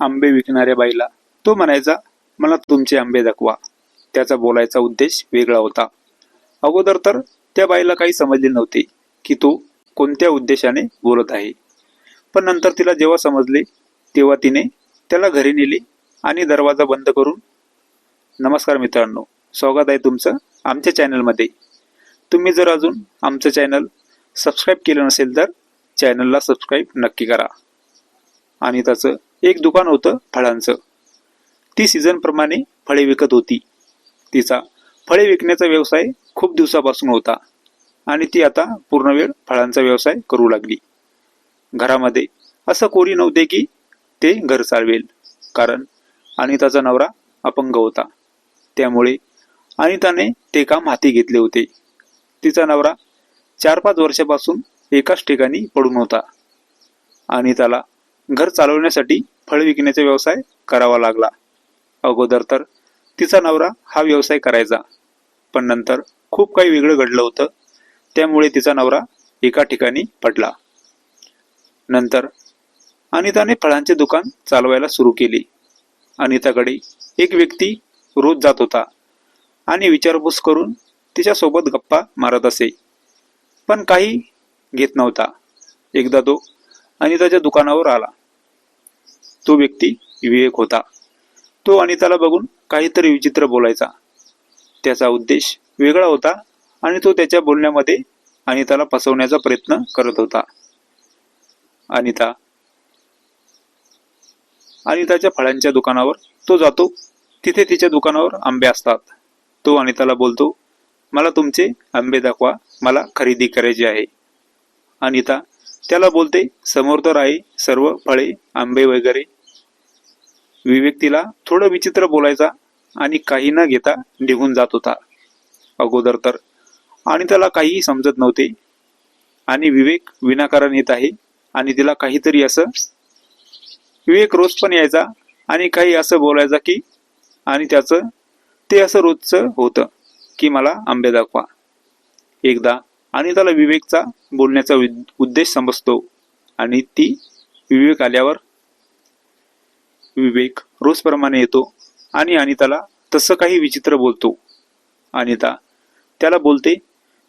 आंबे विकणाऱ्या बाईला तो म्हणायचा मला तुमचे आंबे दाखवा. त्याचा बोलायचा उद्देश वेगळा होता. अगोदर तर त्या बाईला काही समजले नव्हते की तो कोणत्या उद्देशाने बोलत आहे. पण नंतर तिला जेव्हा समजले तेव्हा तिने त्याला घरी नेले आणि दरवाजा बंद करून नमस्कार मित्रांनो स्वागत आहे तुमचं आमच्या चॅनलमध्ये. तुम्ही जर अजून आमचं चॅनल सबस्क्राईब केलं नसेल तर चॅनलला सबस्क्राईब नक्की करा. आणि त्याचं एक दुकान होतं फळांचं. ती सीझनप्रमाणे फळे विकत होती. तिचा फळे विकण्याचा व्यवसाय खूप दिवसापासून होता आणि ती आता पूर्ण वेळ फळांचा व्यवसाय करू लागली. घरामध्ये असं कोणी नव्हते की ते घर चालवेल कारण अनिताचा नवरा अपंग होता. त्यामुळे अनिताने ते काम हाती घेतले होते. तिचा नवरा चार पाच वर्षापासून एकाच ठिकाणी पडून होता. आणि त्याला घर चालवण्यासाठी फळ विकण्याचा व्यवसाय करावा लागला. अगोदर तर तिचा नवरा हा व्यवसाय करायचा. पण नंतर खूप काही वेगळं घडलं होतं. त्यामुळे तिचा नवरा एका ठिकाणी पडला. नंतर अनिताने फळांचे दुकान चालवायला सुरू केले. अनिताकडे एक व्यक्ती रोज जात होता आणि विचारपूस करून तिच्यासोबत गप्पा मारत असे. पण काही घेत नव्हता. एकदा तो अनिताच्या दुकानावर आला. तो व्यक्ती विवेक होता. तो अनिताला बघून काहीतरी विचित्र बोलायचा. त्याचा उद्देश वेगळा होता आणि तो त्याच्या बोलण्यामध्ये अनिताला फसवण्याचा प्रयत्न करत होता. अनिता. अनिताच्या फळांच्या दुकानावर तो जातो. तिथे तिच्या दुकानावर आंबे असतात. तो अनिताला बोलतो मला तुमचे आंबे दाखवा. मला खरेदी करायची आहे. अनिता त्याला बोलते समोर तर आहे सर्व फळे आंबे वगैरे. विवेक तिला थोडं विचित्र बोलायचा आणि काही न घेता निघून जात होता. अगोदर तर आणि त्याला काहीही समजत नव्हते. आणि विवेक विनाकारण येत आहे आणि तिला काहीतरी असं विवेक रोज पण यायचा आणि काही असं बोलायचा की आणि त्याचं ते असं रोजचं होतं की मला आंबे दाखवा. एकदा आणि त्याला विवेकचा बोलण्याचा उद- उद्देश समजतो आणि ती विवेक आल्यावर विवेक रोजप्रमाणे येतो आणि अनिताला तसं काही विचित्र बोलतो. अनिता त्याला बोलते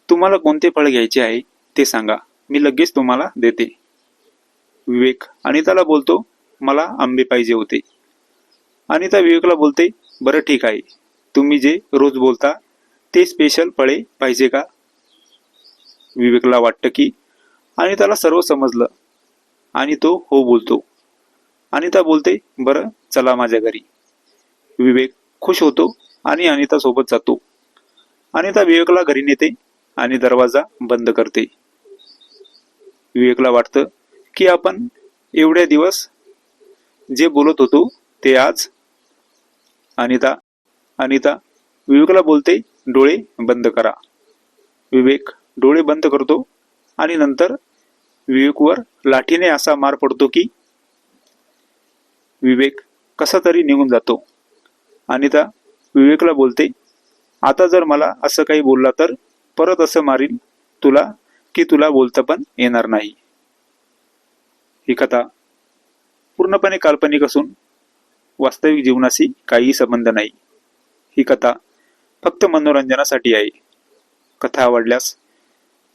तुम्हाला कोणते फळ घ्यायचे आहे ते सांगा. मी लगेच तुम्हाला देते. विवेक अनिताला बोलतो मला आंबे पाहिजे होते. अनिता विवेकला बोलते बरं ठीक आहे. तुम्ही जे रोज बोलता ते स्पेशल फळे पाहिजे का? विवेकला वाटतं की अनिताला सर्व समजलं आणि तो हो बोलतो. अनिता बोलते बरं चला माझ्या घरी. विवेक खुश होतो आणि अनिता सोबत जातो. अनिता विवेकला घरी नेते आणि दरवाजा बंद करते. विवेकला वाटतं की आपण एवढ्या दिवस जे बोलत होतो ते आज अनिता अनिता विवेकला बोलते डोळे बंद करा. विवेक डोळे बंद करतो आणि नंतर विवेकवर लाठीने असा मार पडतो की विवेक कसा तरी निघून जातो. अनिता विवेकला बोलते आता जर मला असं काही बोलला तर परत असं मारील तुला की तुला बोलता पण येणार नाही. ही कथा पूर्णपणे काल्पनिक असून वास्तविक जीवनाशी काहीही संबंध नाही. ही कथा फक्त मनोरंजनासाठी आहे. कथा आवडल्यास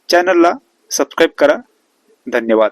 चॅनलला सबस्क्राईब करा. धन्यवाद.